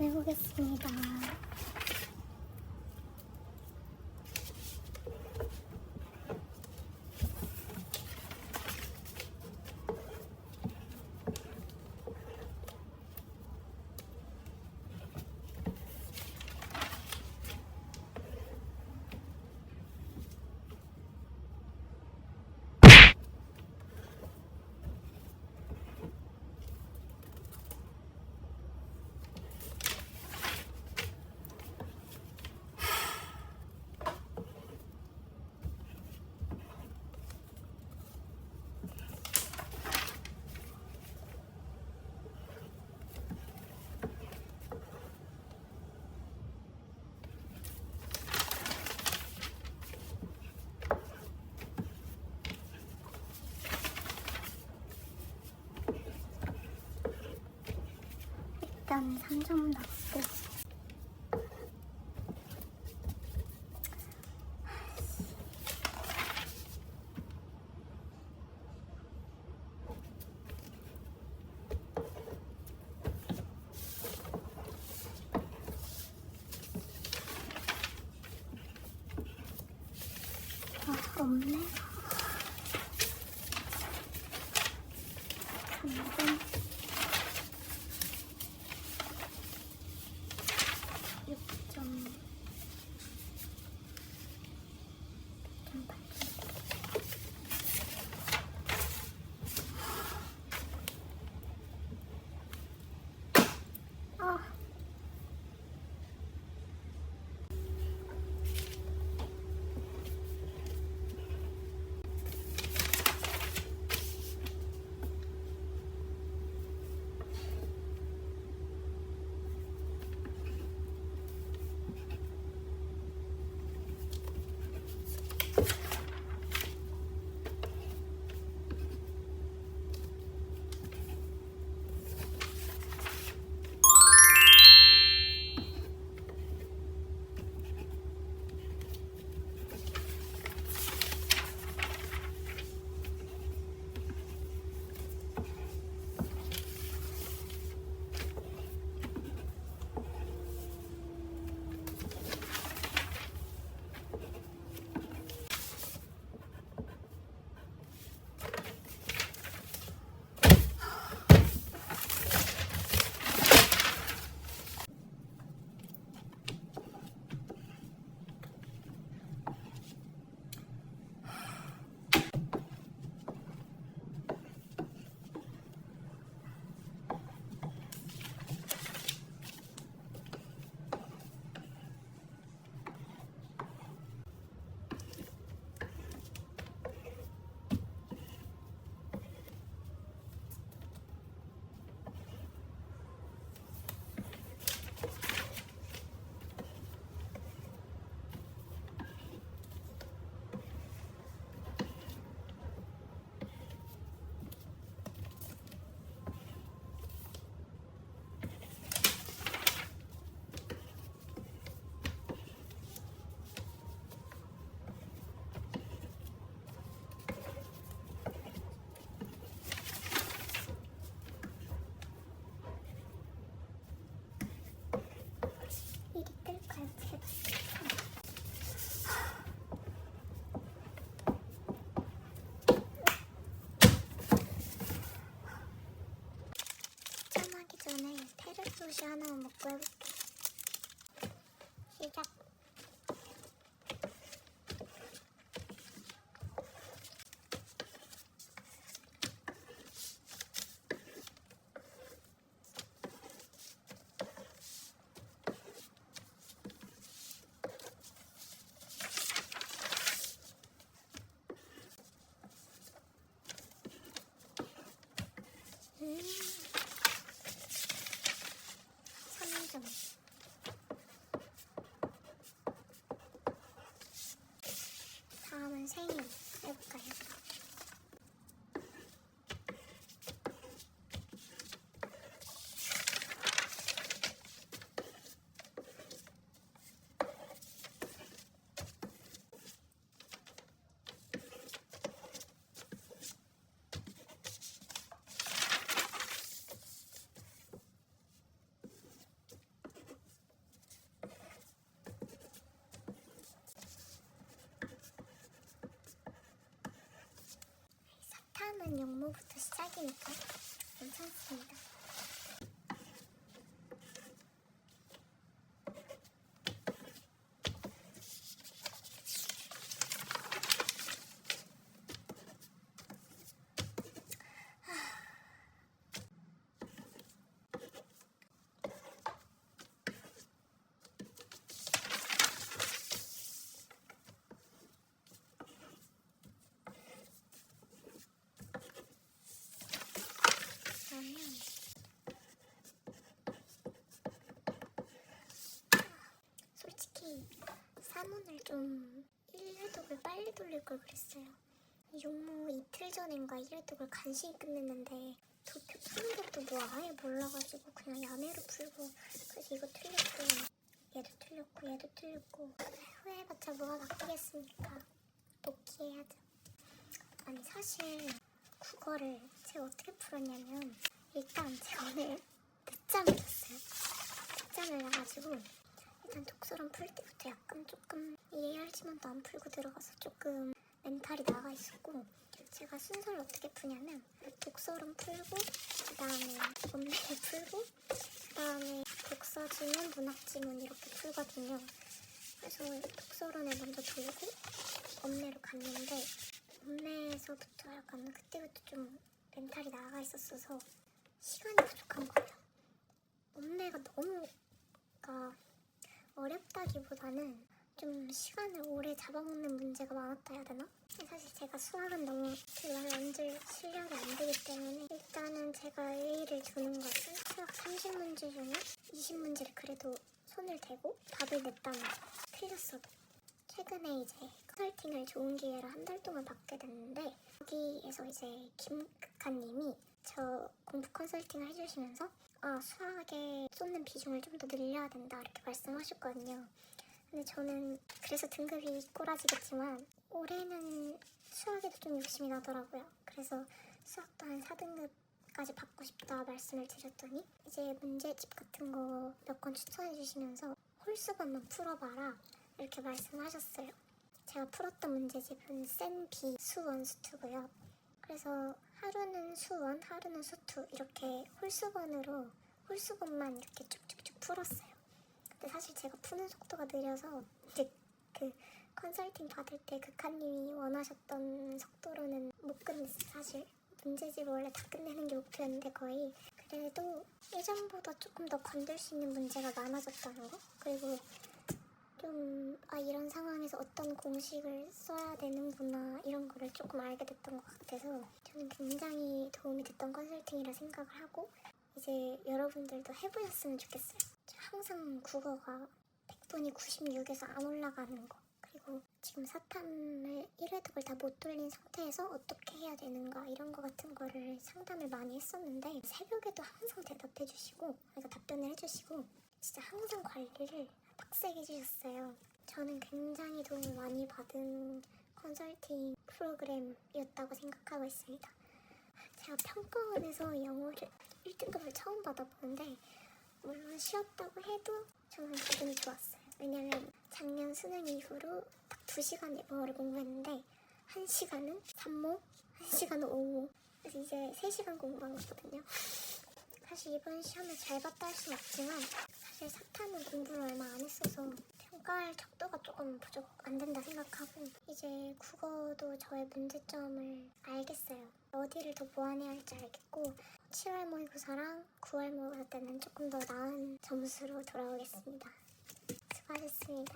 해보겠습니다. 일단 3점 났고 아, 없네. bakalım. 영모부터 시작이니까 괜찮습니다. 저는 솔직히 사문을 좀 1회독을 빨리 돌릴 걸 그랬어요. 용모 이틀 전인가 1회독을 간신히 끝냈는데 도표 푸는 것도 뭐 아예 몰라가지고 그냥 야매로 풀고 그래서 이거 틀렸고 얘도 틀렸고 얘도 틀렸고 후회해봤자 뭐가 바뀌겠습니까? 복귀해야죠. 아니 사실 국어를 제가 어떻게 풀었냐면 일단 제가 오늘 늦잠을 잤어요. 늦잠을 자가지고 일단 독서랑 풀 때부터 약간 조금 이해할지만도 안 풀고 들어가서 조금 멘탈이 나가 있었고 제가 순서를 어떻게 푸냐면 독서론 풀고 그 다음에 원내를 풀고 그 다음에 독서 지문, 문학 지문 이렇게 풀거든요. 그래서 독서론을 먼저 돌고 원내로 갔는데 원내에서부터 약간 그때부터 좀 멘탈이 나가 있었어서 시간이 부족한 거예요. 원내가 너무 그러니까 어렵다기보다는 좀 시간을 오래 잡아먹는 문제가 많았다 해야 되나? 사실 제가 수학은 너무 제말 얹을 실력이 안 되기 때문에 일단은 제가 A를 주는 것은 수학 30문제 중에 20문제를 그래도 손을 대고 답을 냈다는 거. 틀렸어도 최근에 이제 컨설팅을 좋은 기회로 한 달 동안 받게 됐는데 여기에서 이제 김극하님이 저 공부 컨설팅을 해주시면서 아 수학에 쏟는 비중을 좀 더 늘려야 된다 이렇게 말씀하셨거든요. 근데 저는 그래서 등급이 꼬라지겠지만 올해는 수학에도 좀 욕심이 나더라고요. 그래서 수학도 한 4등급까지 받고 싶다 말씀을 드렸더니 이제 문제집 같은 거 몇 권 추천해 주시면서 홀수반만 풀어봐라 이렇게 말씀하셨어요. 제가 풀었던 문제집은 센 B 수 원 수 투고요. 그래서 하루는 수원, 하루는 수투 이렇게 홀수반으로 홀수반만 이렇게 쭉쭉쭉 풀었어요. 근데 사실 제가 푸는 속도가 느려서 이제 그 컨설팅 받을 때 극한님이 원하셨던 속도로는 못 끝냈어 사실. 문제집 원래 다 끝내는 게 목표였는데 거의 그래도 예전보다 조금 더 건들 수 있는 문제가 많아졌다는 거 그리고 좀 아 이런 상황에서 어떤 공식을 써야 되는구나 이런 거를 조금 알게 됐던 것 같아서 저는 굉장히 도움이 됐던 컨설팅이라 생각을 하고 이제 여러분들도 해보셨으면 좋겠어요. 항상 국어가 100분이 96에서 안 올라가는 거 그리고 지금 사탐을 1회독을 다 못 돌린 상태에서 어떻게 해야 되는가 이런 거 같은 거를 상담을 많이 했었는데 새벽에도 항상 대답해 주시고 그러니까 답변을 해 주시고 진짜 항상 관리를 빡세게 해주셨어요. 저는 굉장히 도움을 많이 받은 컨설팅 프로그램이었다고 생각하고 있습니다. 제가 평가원에서 영어를 1등급을 처음 받아보는데 물론 쉬었다고 해도 저는 기분이 좋았어요. 왜냐면 작년 수능 이후로 딱 2시간 영어를 공부했는데 1시간은 산모, 1시간은 오모 그래서 이제 3시간 공부한 거거든요. 사실 이번 시험을 잘 봤다 할 수는 없지만 사실 사탐은 공부를 얼마 안 평가할 척도가 조금 부족 안 된다 생각하고 이제 국어도 저의 문제점을 알겠어요. 어디를 더 보완해야 할지 알겠고 7월 모의고사랑 9월 모의고사 때는 조금 더 나은 점수로 돌아오겠습니다. 수고하셨습니다.